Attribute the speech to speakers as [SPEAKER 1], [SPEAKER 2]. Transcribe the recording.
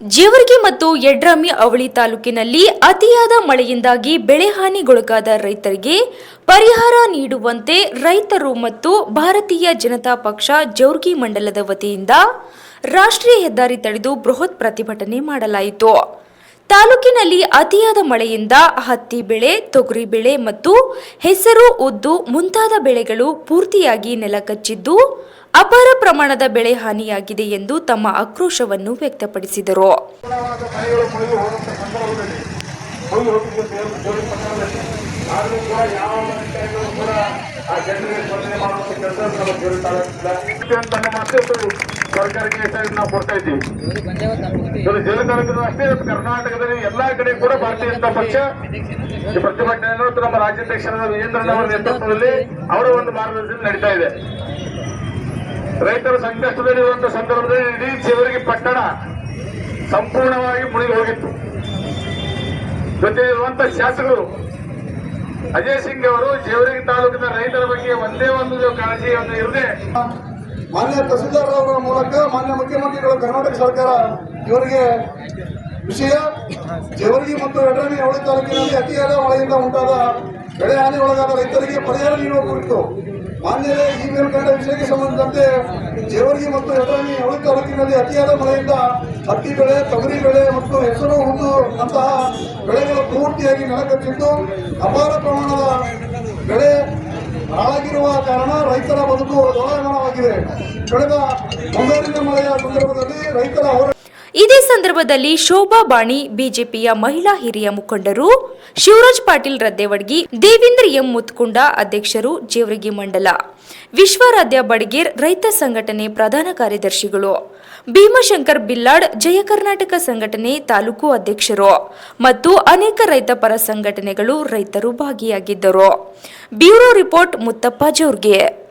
[SPEAKER 1] ಜೇವರ್ಗಿ ಮತ್ತು ಯಡ್ರಾಮಿ ಅವಳಿ ತಾಲೂಕಿನಲ್ಲಿ ಅತಿಯಾದ ಮಳೆಯಿಂದಾಗಿ ಬೆಳೆ ಹಾನಿಗೊಳಗಾದ ರೈತರಿಗೆ ಪರಿಹಾರ ನೀಡುವಂತೆ ರೈತರು ಮತ್ತು ಭಾರತೀಯ ಜನತಾ ಪಕ್ಷ ಜೇವರ್ಗಿ ಮಂಡಲದ ವತಿಯಿಂದ ರಾಷ್ಟ್ರೀಯ ಹೆದ್ದಾರಿ ತಡೆದು ಬೃಹತ್ ಪ್ರತಿಭಟನೆ ಮಾಡಲಾಯಿತು. ತಾಲೂಕಿನಲ್ಲಿ ಅತಿಯಾದ ಮಳೆಯಿಂದ ಹತ್ತಿ ಬೆಳೆ, ತೊಗರಿ ಬೆಳೆ ಮತ್ತು ಹೆಸರು, ಉದ್ದು ಮುಂತಾದ ಬೆಳೆಗಳು ಪೂರ್ತಿಯಾಗಿ ನೆಲಕಚ್ಚಿದ್ದು ಅಪಾರ ಪ್ರಮಾಣದ ಬೆಳೆ ಹಾನಿಯಾಗಿದೆ ಎಂದು ತಮ್ಮ ಆಕ್ರೋಶವನ್ನು ವ್ಯಕ್ತಪಡಿಸಿದರು.
[SPEAKER 2] ಪ್ರತಿಭಟನೆ ಕರ್ನಾಟಕದಲ್ಲಿ ಎಲ್ಲಾ ಕಡೆ ಭಾರತೀಯ ಪ್ರತಿಭಟನೆಯನ್ನು ನಮ್ಮ ರಾಜ್ಯಾಧ್ಯಕ್ಷರಾದ ವಿಜೇಂದ್ರನ್ ಅವರ ನೇತೃತ್ವದಲ್ಲಿ ಅವರ ಒಂದು ಮಾರ್ಗದರ್ಶನ ನಡೀತಾ ಇದೆ. ರೈತರು ಸಂಕಷ್ಟದಲ್ಲಿರುವಂತಹ ಸಂದರ್ಭದಲ್ಲಿ ಇಡೀ ಚಿವರಿಗೆ ಪಟ್ಟಣ ಸಂಪೂರ್ಣವಾಗಿ ಮುಳುಗಿ ಹೋಗಿತ್ತು. ಜೊತೆಗಿರುವಂತಹ ಶಾಸಕರು ಅಜಯ್ ಸಿಂಗ್ ಅವರು ಜೇವರಿಗೆ ತಾಲೂಕಿನ ರೈತರ ಬಗ್ಗೆ ಒಂದೇ ಒಂದು ಕಾಳಜಿಯನ್ನು ಇರದೆ
[SPEAKER 3] ಮಾನ್ಯ ತಹಸೀಲ್ದಾರ್ ಅವರ ಮೂಲಕ ಮಾನ್ಯ ಮುಖ್ಯಮಂತ್ರಿಗಳು, ಕರ್ನಾಟಕ ಸರ್ಕಾರ ಇವರಿಗೆ ವಿಷಯ. ಜೇವರ್ಗಿ ಮತ್ತು ಯಡ್ರಾಮಿ ಅವಳಿ ತಾಲೂಕಿನಲ್ಲಿ ಅತಿಯಾದ ಮಳೆಯಿಂದ ಉಂಟಾದ ಬೆಳೆ ಹಾನಿ ಒಳಗಾದ ರೈತರಿಗೆ ಪರಿಹಾರ ನೀಡುವ ಕುರಿತು ಮಾನ್ಯರೇ, ಈ ಮೇಲ್ಕಂಡ ವಿಷಯಕ್ಕೆ ಸಂಬಂಧಿಸಿದಂತೆ ಜೇವರ್ಗಿ ಮತ್ತು ಯಡ್ರಾಮಿ ಉಳಿದ ತಾಲೂಕಿನಲ್ಲಿ ಅತಿಯಾದ ಮಳೆಯಿಂದ ಹತ್ತಿ ಬೆಳೆ, ತೊಗರಿ ಬೆಳೆ ಮತ್ತು ಹೆಸರು ಹುದ್ದು ಅಂತಹ ಬೆಳೆಗಳು ಪೂರ್ತಿಯಾಗಿ ನೆಲಕಚ್ಚಿದ್ದು ಅಪಾರ ಪ್ರಮಾಣದ ಬೆಳೆ ಹಾಳಾಗಿರುವ ಕಾರಣ ರೈತರ ಬದುಕು ದೋಲಾಯಮಾನವಾಗಿದೆ ಕಳೆದ ಮುಂಗಾರಿನ ಮಳೆಯ ಸಂದರ್ಭದಲ್ಲಿ ರೈತರ ಹೋರಾಟ
[SPEAKER 1] ಇದೇ ಸಂದರ್ಭದಲ್ಲಿ ಶೋಭಾ ಬಾಣಿ ಬಿಜೆಪಿಯ ಮಹಿಳಾ ಹಿರಿಯ ಮುಖಂಡರು, ಶಿವರಾಜ್ ಪಾಟೀಲ್ ರದ್ದೇವಡ್ಗಿ, ದೇವೇಂದ್ರ ಎಂ ಮುತ್ಕುಂಡ ಅಧ್ಯಕ್ಷರು ಜೇವರ್ಗಿ ಮಂಡಲ, ವಿಶ್ವರಾಧ್ಯ ಬಡಗೇರ್ ರೈತ ಸಂಘಟನೆ ಪ್ರಧಾನ ಕಾರ್ಯದರ್ಶಿಗಳು, ಭೀಮಶಂಕರ್ ಬಿಲ್ಲಾಡ್ ಜಯ ಕರ್ನಾಟಕ ಸಂಘಟನೆ ತಾಲೂಕು ಅಧ್ಯಕ್ಷರು ಮತ್ತು ಅನೇಕ ರೈತ ಪರ ಸಂಘಟನೆಗಳು ರೈತರು ಭಾಗಿಯಾಗಿದ್ದರು. Bureau report Muttappa ಜೋರ್ಗೆ.